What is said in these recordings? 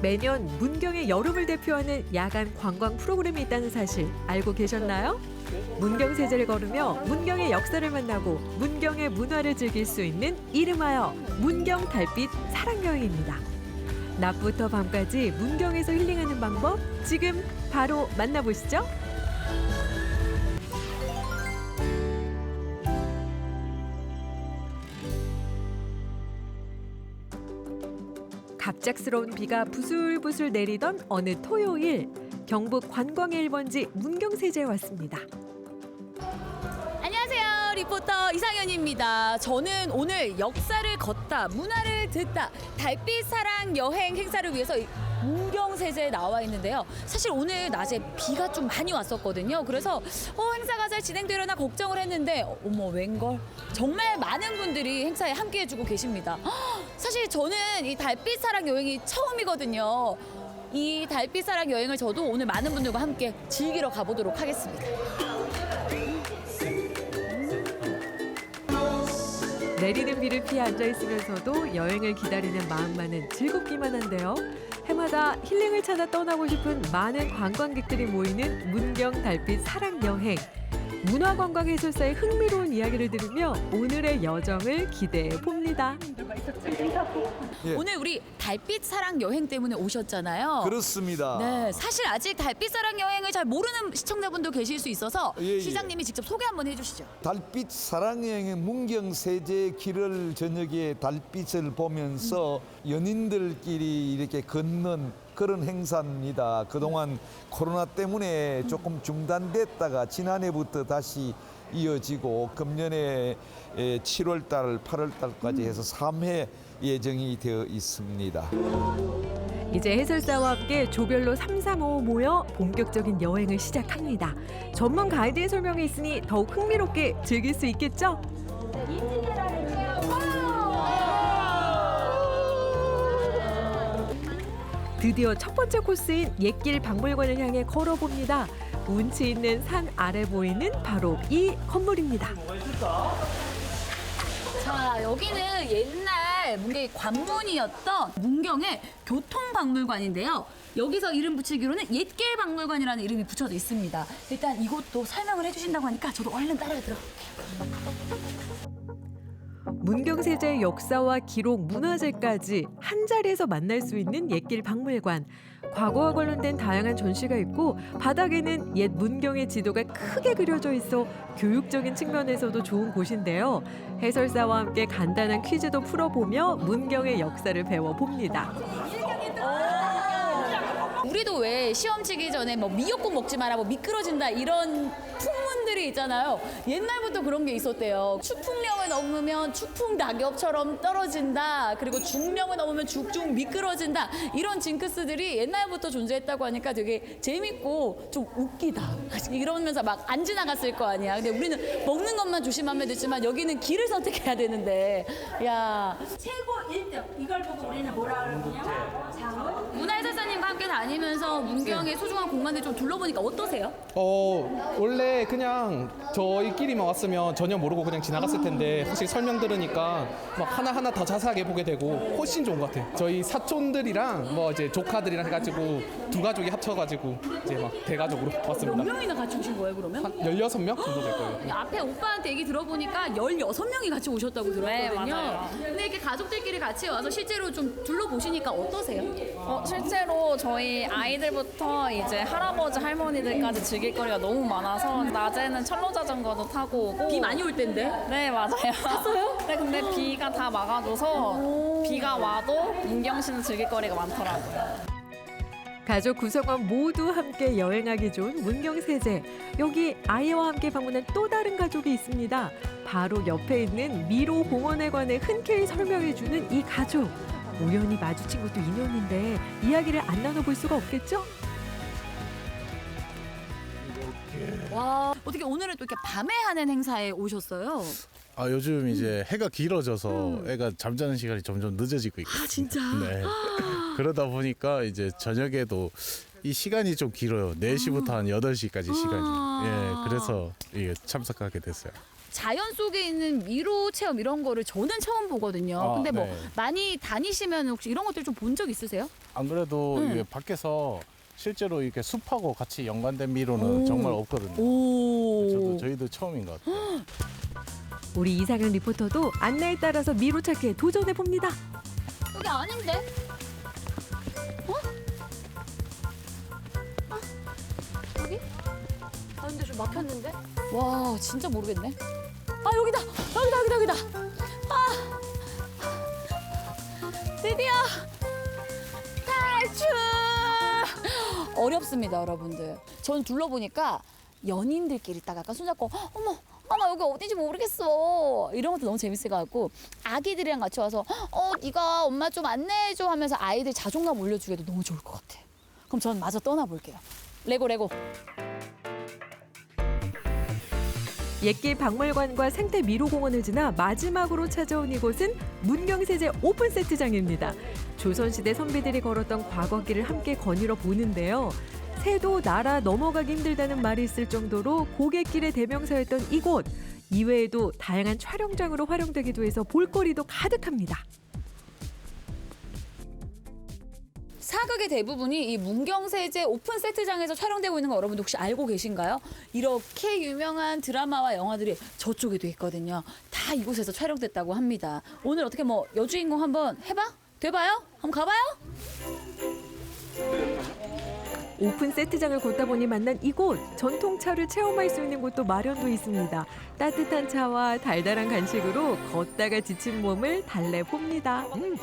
매년 문경의 여름을 대표하는 야간 관광 프로그램이 있다는 사실 알고 계셨나요? 문경 세제를 걸으며 문경의 역사를 만나고 문경의 문화를 즐길 수 있는 이름하여 문경 달빛 사랑 여행입니다. 낮부터 밤까지 문경에서 힐링하는 방법 지금 바로 만나보시죠. 갑작스러운 비가 부슬부슬 내리던 어느 토요일 경북 관광의 1번지 문경세제에 왔습니다. 안녕하세요. 리포터 이상현입니다. 저는 오늘 역사를 걷다, 문화를 듣다, 달빛 사랑 여행 행사를 위해서 이 문경세제에 나와 있는데요. 사실 오늘 낮에 비가 좀 많이 왔었거든요. 그래서 어, 행사가 잘 진행되려나 걱정을 했는데 어머 웬걸 정말 많은 분들이 행사에 함께해주고 계십니다. 헉, 사실 저는 이 달빛 사랑 여행이 처음이거든요. 이 달빛 사랑 여행을 저도 오늘 많은 분들과 함께 즐기러 가보도록 하겠습니다. 내리는 비를 피해 앉아 있으면서도 여행을 기다리는 마음만은 즐겁기만 한데요. 해마다 힐링을 찾아 떠나고 싶은 많은 관광객들이 모이는 문경 달빛 사랑 여행. 문화관광 해설사의 흥미로운 이야기를 들으며 오늘의 여정을 기대해 봅니다. 예. 오늘 우리 달빛 사랑 여행 때문에 오셨잖아요. 그렇습니다. 네, 사실 아직 달빛 사랑 여행을 잘 모르는 시청자분도 계실 수 있어서 예, 예. 시장님이 직접 소개 한번 해주시죠. 달빛 사랑 여행의 문경 세제 길을 저녁에 달빛을 보면서 연인들끼리 이렇게 걷는 그런 행사입니다. 그동안 코로나 때문에 조금 중단됐다가 지난해부터 다시 이어지고 금년에 7월 달, 8월 달까지 해서 3회 예정이 되어 있습니다. 이제 해설사와 함께 조별로 3, 3, 5 모여 본격적인 여행을 시작합니다. 전문 가이드의 설명이 있으니 더욱 흥미롭게 즐길 수 있겠죠? 드디어 첫 번째 코스인 옛길 박물관을 향해 걸어봅니다. 운치 있는 산 아래 보이는 바로 이 건물입니다. 자, 여기는 옛날 문경의 관문이었던 문경의 교통박물관인데요. 여기서 이름 붙이기로는 옛길 박물관이라는 이름이 붙여져 있습니다. 일단 이곳도 설명을 해주신다고 하니까 저도 얼른 따라 들어. 문경세제의 역사와 기록, 문화재까지 한 자리에서 만날 수 있는 옛길 박물관. 과거와 관련된 다양한 전시가 있고 바닥에는 옛 문경의 지도가 크게 그려져 있어 교육적인 측면에서도 좋은 곳인데요. 해설사와 함께 간단한 퀴즈도 풀어보며 문경의 역사를 배워봅니다. 우리도 왜 시험 치기 전에 뭐 미역국 먹지 마라, 뭐 미끄러진다 이런 풍문들이 있잖아요. 옛날부터 그런 게 있었대요. 추풍령을 넘으면 추풍 낙엽처럼 떨어진다. 그리고 중령을 넘으면 죽죽 미끄러진다. 이런 징크스들이 옛날부터 존재했다고 하니까 되게 재밌고 좀 웃기다. 이러면서 막 안 지나갔을 거 아니야. 근데 우리는 먹는 것만 조심하면 되지만 여기는 길을 선택해야 되는데, 야 최고 1등 이걸 보고 우리는 뭐라 그러냐 장은 문화해설사님과 함께 다니 면서 문경의 소중한 공간을 좀 둘러보니까 어떠세요? 어 원래 그냥 저희끼리만 왔으면 전혀 모르고 그냥 지나갔을 텐데 확실히 설명 들으니까 막 하나 하나 더 자세하게 보게 되고 훨씬 좋은 것 같아요. 저희 사촌들이랑 뭐 이제 조카들이랑 해가지고 두 가족이 합쳐가지고 이제 막 대가족으로 몇 왔습니다. 명이나 같이 오신 거예요, 그러면? 한 16명 정도 될 거예요. 앞에 오빠한테 얘기 들어보니까 16명이 같이 오셨다고 들었거든요. 근데 이렇게 가족들끼리 같이 와서 실제로 좀 둘러보시니까 어떠세요? 어, 실제로 저희 아이들부터 이제 할아버지 할머니들까지 즐길 거리가 너무 많아서 낮에는 철로 자전거도 타고 오고 비 많이 올 텐데. 네 맞아요. 탔어요? 네 근데 비가 다 막아줘서 비가 와도 문경시는 즐길 거리가 많더라고요. 가족 구성원 모두 함께 여행하기 좋은 문경세제. 여기 아이와 함께 방문한 또 다른 가족이 있습니다. 바로 옆에 있는 미로 공원에 관해 흔쾌히 설명해주는 이 가족. 우연히 마주친 것도 인연인데 이야기를 안 나눠볼 수가 없겠죠? 와, 어떻게 오늘은 또 이렇게 밤에 하는 행사에 오셨어요? 아 요즘 이제 해가 길어져서 애가 잠자는 시간이 점점 늦어지고 있거든요. 아, 진짜? 네. 그러다 보니까 이제 저녁에도 이 시간이 좀 길어요. 4시부터 한 8시까지 시간이. 아. 예, 그래서 이게 참석하게 됐어요. 자연 속에 있는 미로 체험 이런 거를 저는 처음 보거든요. 아, 근데 뭐 네. 많이 다니시면 혹시 이런 것들 좀 본 적 있으세요? 안 그래도 음. 이게 밖에서 실제로 이렇게 숲하고 같이 연관된 미로는 오. 정말 없거든요. 오. 저도 저희도 처음인 것 같아요. 우리 이상현 리포터도 안내에 따라서 미로 찾기에 도전해 봅니다. 여기 아닌데? 근데 좀 막혔는데? 와 진짜 모르겠네. 아 여기다 여기다 여기다 여기다. 아 드디어 탈출. 어렵습니다 여러분들. 전 둘러보니까 연인들끼리 딱 약간 손잡고 어머 아나 여기 어딘지 모르겠어 이런 것도 너무 재밌을 것 같고 아기들이랑 같이 와서 어 네가 엄마 좀 안내해줘 하면서 아이들 자존감 올려주기도 너무 좋을 것 같아 그럼 전 마저 떠나볼게요 레고 레고 옛길 박물관과 생태 미로공원을 지나 마지막으로 찾아온 이곳은 문경세제 오픈 세트장입니다. 조선시대 선비들이 걸었던 과거길을 함께 거닐어 보는데요. 새도 날아 넘어가기 힘들다는 말이 있을 정도로 고갯길의 대명사였던 이곳. 이외에도 다양한 촬영장으로 활용되기도 해서 볼거리도 가득합니다. 사극의 대부분이 이 문경세제 오픈 세트장에서 촬영되고 있는 거 여러분들 혹시 알고 계신가요? 이렇게 유명한 드라마와 영화들이 저쪽에도 있거든요. 다 이곳에서 촬영됐다고 합니다. 오늘 어떻게 뭐 여주인공 한번 해봐? 돼봐요? 한번 가봐요? 오픈 세트장을 걷다 보니 만난 이곳 전통차를 체험할 수 있는 곳도 마련돼 있습니다. 따뜻한 차와 달달한 간식으로 걷다가 지친 몸을 달래봅니다. 음,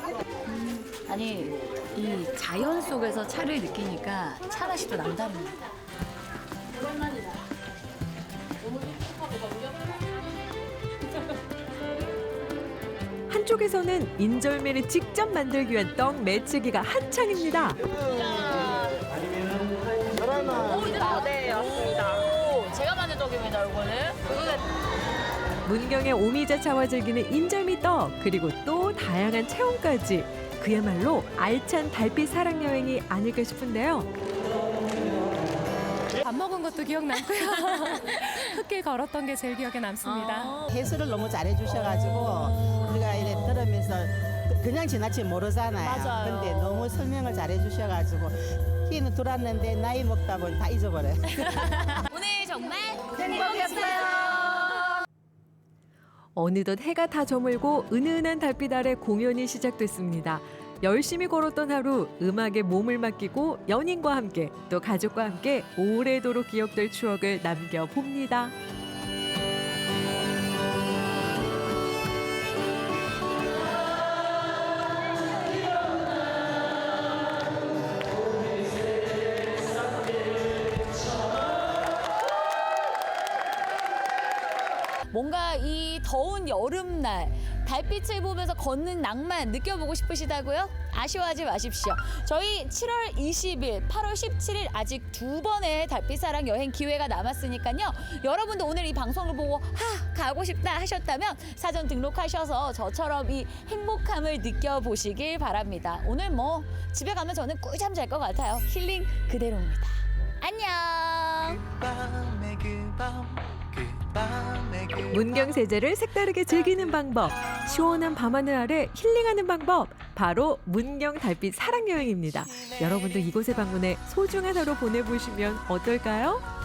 아니 이 자연 속에서 차를 느끼니까 차 맛이 또 남다릅니다. 한쪽에서는 인절미를 직접 만들기 위한 떡 매치기가 한창입니다. 오, 제가 만든 떡입니다, 이거는. 문경의 오미자 차와 즐기는 인절미 떡 그리고 또 다양한 체험까지 그야말로 알찬 달빛 사랑 여행이 아닐까 싶은데요. 밥 먹은 것도 기억나고요. 흙길 걸었던 게 제일 기억에 남습니다. 해설을 너무 잘해 주셔가지고 우리가 이래 들으면서 그- 그냥 지나치 모르잖아요. 맞아요. 근데 너무 설명을 잘해 주셔가지고 끼는 돌았는데 나이 먹다 보니 다 잊어버려요. 오늘 정말 행복했어요. 어느덧 해가 다 저물고 은은한 달빛 아래 공연이 시작됐습니다. 열심히 걸었던 하루 음악에 몸을 맡기고 연인과 함께 또 가족과 함께 오래도록 기억될 추억을 남겨봅니다. 뭔가 이 더운 여름날 달빛을 보면서 걷는 낭만 느껴보고 싶으시다고요? 아쉬워하지 마십시오. 저희 7월 20일, 8월 17일 아직 두 번의 달빛 사랑 여행 기회가 남았으니까요. 여러분도 오늘 이 방송을 보고 하 가고 싶다 하셨다면 사전 등록하셔서 저처럼 이 행복함을 느껴보시길 바랍니다. 오늘 뭐 집에 가면 저는 꿀잠 잘 것 같아요. 힐링 그대로입니다. 안녕. 문경세제를 색다르게 즐기는 방법, 시원한 밤하늘 아래 힐링하는 방법, 바로 문경 달빛 사랑 여행입니다. 여러분도 이곳에 방문해 소중한 하루 보내보시면 어떨까요?